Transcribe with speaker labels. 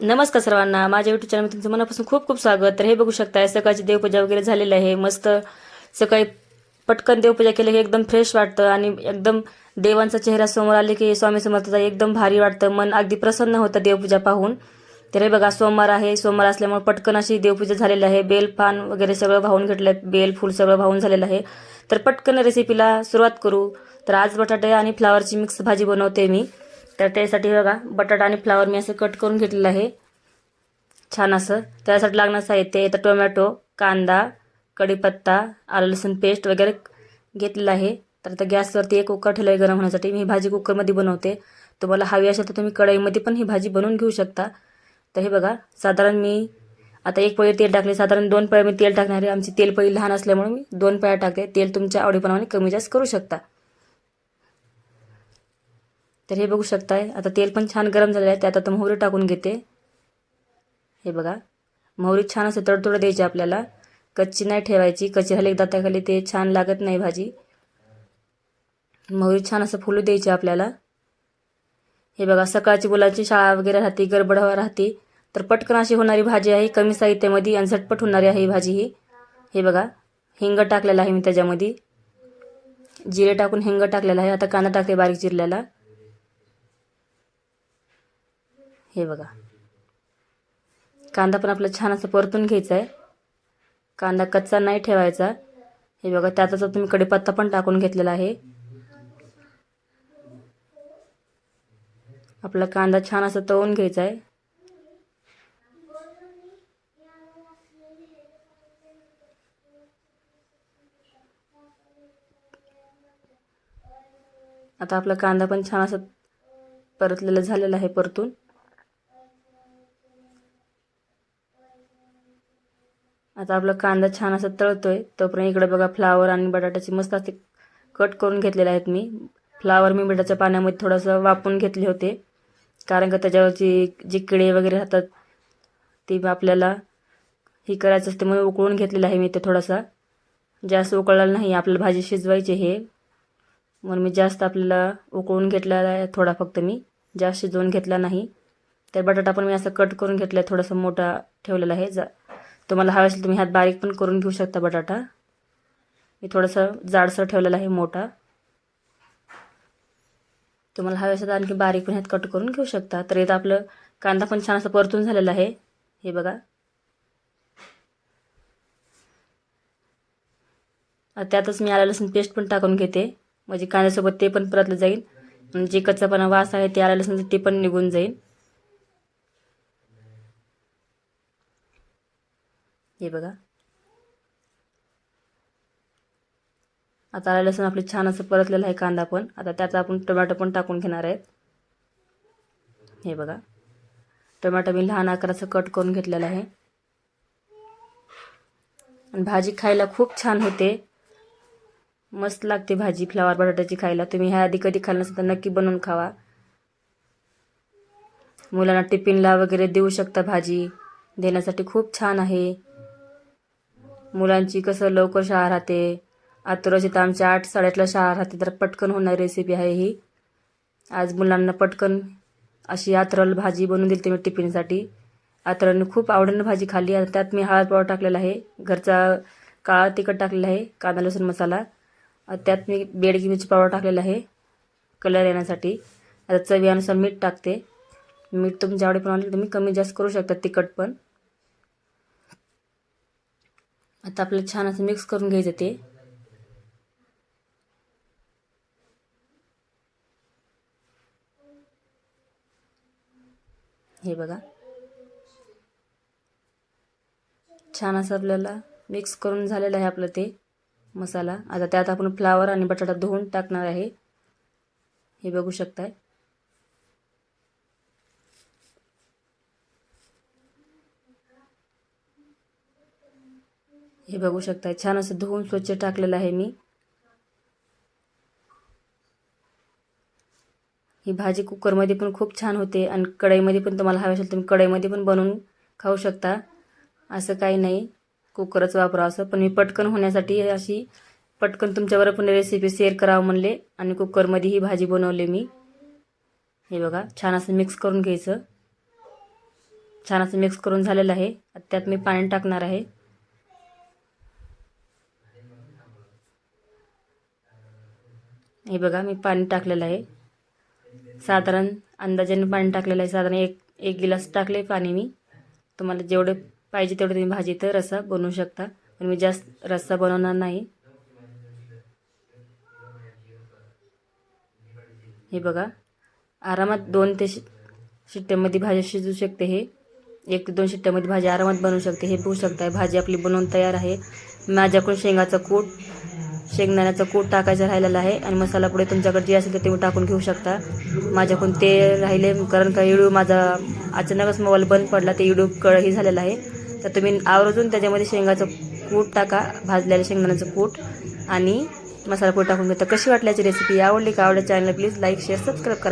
Speaker 1: नमस्कार सर्वांना. माझ्या युट्यूब चॅनलमध्ये तुमचं मनापासून खूप खूप स्वागत. तर हे बघू शकताय सकाळची देवपूजा वगैरे झालेली आहे. मस्त सकाळी पटकन देवपूजा केली की एकदम फ्रेश वाटतं आणि एकदम देवांचा चेहरा समोर आले की स्वामी समर्थाचा एकदम भारी वाटतं. मन अगदी प्रसन्न होतं देवपूजा पाहून. तर हे बघा सोमवार आहे. सोमवार असल्यामुळे पटकन अशी देवपूजा झालेली आहे. बेल पान वगैरे सगळं वाहून घेतलं बेल फूल सगळं वाहून झालेलं आहे. तर पटकन रेसिपीला सुरुवात करू. तर आज बटाटे आणि फ्लावरची मिक्स भाजी बनवते मी. तर त्यासाठी बघा बटाटा आणि फ्लावर मी असं कट करून घेतलेलं आहे. छान असं. त्यासाठी लागणार साहित्य तर टोमॅटो कांदा कढीपत्ता आलं लसूण पेस्ट वगैरे घेतलेलं आहे. तर आता गॅसवरती एक कुकर ठेवलं आहे गरम होण्यासाठी. मी ही भाजी कुकरमध्ये बनवते. तुम्हाला हवी असेल तर तुम्ही कढईमध्ये पण ही भाजी बनवून घेऊ शकता. तर हे बघा साधारण मी आता एक पळी तेल टाकले. साधारण दोन पळ्या मी तेल टाकणार आहे. आमची तेल पळी लहान असल्यामुळे मी दोन पळ्या टाकते तेल तुमच्या आवडीप्रमाणे कमी जास्त करू शकता. तर हे बघू शकताय. आता तेल पण छान गरम झालेलं आहे. त्यात आता मोहरी टाकून घेते. हे बघा. मोहरी छान असं तडतोडं द्यायची आपल्याला. कच्ची नाही ठेवायची. कच्ची झाली दाताखाली ते छान लागत नाही भाजी. मोहरी छान असं फुलू द्यायची आपल्याला. हे बघा सकाळची मुलांची शाळा वगैरे राहते गडबड राहते. तर पटकन अशी होणारी भाजी आहे. कमी साहित्यामध्ये आणि झटपट होणारी आहे ही भाजी ही. हे बघा हिंग टाकलेला आहे मी त्याच्यामध्ये. जिरे टाकून हिंग टाकलेला आहे. आता कांदा टाकते बारीक चिरलेला. हे बघा. कांदा पण आपलं छान असं परतून घ्यायचा आहे कांदा कच्चा नाही ठेवायचा. हे बघा त्याचाच तुम्ही कडीपत्ता पण टाकून घेतलेला आहे. आपला कांदा छान असं तळून घ्यायचा आहे आता आपला कांदा पण छान असं परतलेला झालेला आहे परतून. आता आपला कांदा छान असं तळतोय. तोपर्यंत इकडे बघा फ्लावर आणि बटाट्याची मस्त असे कट करून घेतलेले आहेत मी. फ्लावर मी मिठाच्या पाण्यामध्ये थोडंसं वापून घेतले होते. कारण का त्याच्यावरची जी किडे वगैरे राहतात ती आपल्याला हे करायचं असते म्हणून उकळून घेतलेलं आहे मी ते थोडासा. जास्त उकळलेलं नाही आपल्याला भाजी शिजवायची हे म्हणून मी जास्त आपल्याला उकळून घेतलेला आहे थोडा फक्त मी. जास्त शिजवून घेतला नाही. तर बटाटा पण मी असं कट करून घेतला आहे थोडासा मोठा ठेवलेला आहे. जा तुम्हाला हवा असेल तुम्ही ह्यात बारीक पण करून घेऊ शकता बटाटा. मी थोडंसं जाडसर ठेवलेला आहे मोठा. तुम्हाला हवे असेल तर आणखी बारीक पण ह्यात कट करून घेऊ शकता. तर इथं आपलं कांदा पण छान असं परतून झालेला आहे. हे बघा. त्यातच मी आलं लसूण पेस्ट पण टाकून घेते. म्हणजे कांद्यासोबत ते पण परतलं जाईल. आणि जे कच्चापणा वास आहे ते आलं लसूण ते पण निघून जाईल. हे बघा. आता आलं लसूण आपले छान असं परतलेलं आहे कांदा पण. आता त्याचा आपण टोमॅटो पण टाकून घेणार आहेत. हे बघा. टोमॅटो मी लहान आकाराचं कट करून घेतलेलं आहे. आणि भाजी खायला खूप छान होते. मस्त लागते भाजी. फ्लावर बटाट्याची खायला. तुम्ही ह्या आधी कधी खाल्लं नसेल तर नक्की बनवून खावा. मुलांना टिफिनला वगैरे देऊ शकता भाजी. देण्यासाठी खूप छान आहे. मुलांची कसं लवकर शाळा राहते? आतुराची तर आमच्या आठ साडेआठला शाळा राहते तर पटकन होणारी रेसिपी आहे ही. आज मुलांना पटकन अशी आतरल भाजी बनवून दिली मी टिफिनसाठी. आतरांनी खूप आवडीनं भाजी खाल्ली आणि त्यात मी हळद पावडर टाकलेला आहे घरचा काळा तिखट टाकलेला आहे कांदा लसूण मसाला. त्यात मी बेडगी मिरची पावडर टाकलेला आहे कलर येण्यासाठी. आता चवीनुसार मीठ टाकते. मीठ तुमच्या आवडीप्रमाणे तुम्ही कमी जास्त करू शकता तिखट पण. आता आपलं छान असं मिक्स करून घ्यायचं ते. हे बघा. छान असं आपल्याला मिक्स करून झालेलं आहे आपलं ते मसाला. आता त्यात आपण फ्लावर आणि बटाटा धुवून टाकणार आहे. हे बघू शकताय. हे बघू शकता छान असं धुवून स्वच्छ टाकलेलं आहे मी. ही भाजी कुकरमध्ये पण खूप छान होते आणि कढईमध्ये पण तुम्हाला हवे असेल तुम्ही कढईमध्ये पण बनवून खाऊ शकता. असं काही नाही. कुकरच वापरा असं. पण मी पटकन होण्यासाठी अशी पटकन तुमच्यावर पण रेसिपी शेअर करावं म्हणले आणि कुकरमध्ये ही भाजी बनवली मी. हे बघा छान असं मिक्स करून घ्यायचं. छान असं मिक्स करून झालेलं आहे. त्यात मी पाणी टाकणार आहे. हे बघा मी पाणी टाकलेलं आहे. साधारण अंदाजाने पाणी टाकलेलं आहे. साधारण एक एक गिलास टाकले पाणी मी. तुम्हाला जेवढे पाहिजे तेवढे तुम्ही भाजी तर रस्सा बनवू शकता. पण मी जास्त रस्सा बनवणार नाही. हे बघा आरामात दोन ते शि शिट्ट्यामध्ये भाजी शिजू शकते हे. एक ते दोन शिट्ट्यामध्ये भाजी आरामात बनवू शकते. हे बघू शकता भाजी आपली बनवून तयार आहे. माझ्याकडून शेंगाचं कूट शेंगदाण्याचं कूट टाकायचं राहिलेलं आहे आणि मसाला पुढे तुमच्याकडे जे असेल तर ते टाकून घेऊ शकता. माझ्याकडून ते राहिले कारण का व्हिडिओ माझा अचानकच मोबाईल बंद पडला ते व्हिडिओ कळही झालेला आहे. तर तुम्ही आवर्जून त्याच्यामध्ये शेंगाचं कूट टाका भाजलेलं शेंगदाण्याचं कूट आणि मसाला पूड टाकून घेता. कशी वाटल्याची रेसिपी आवडली का? आवडल्या channel please like share subscribe करा.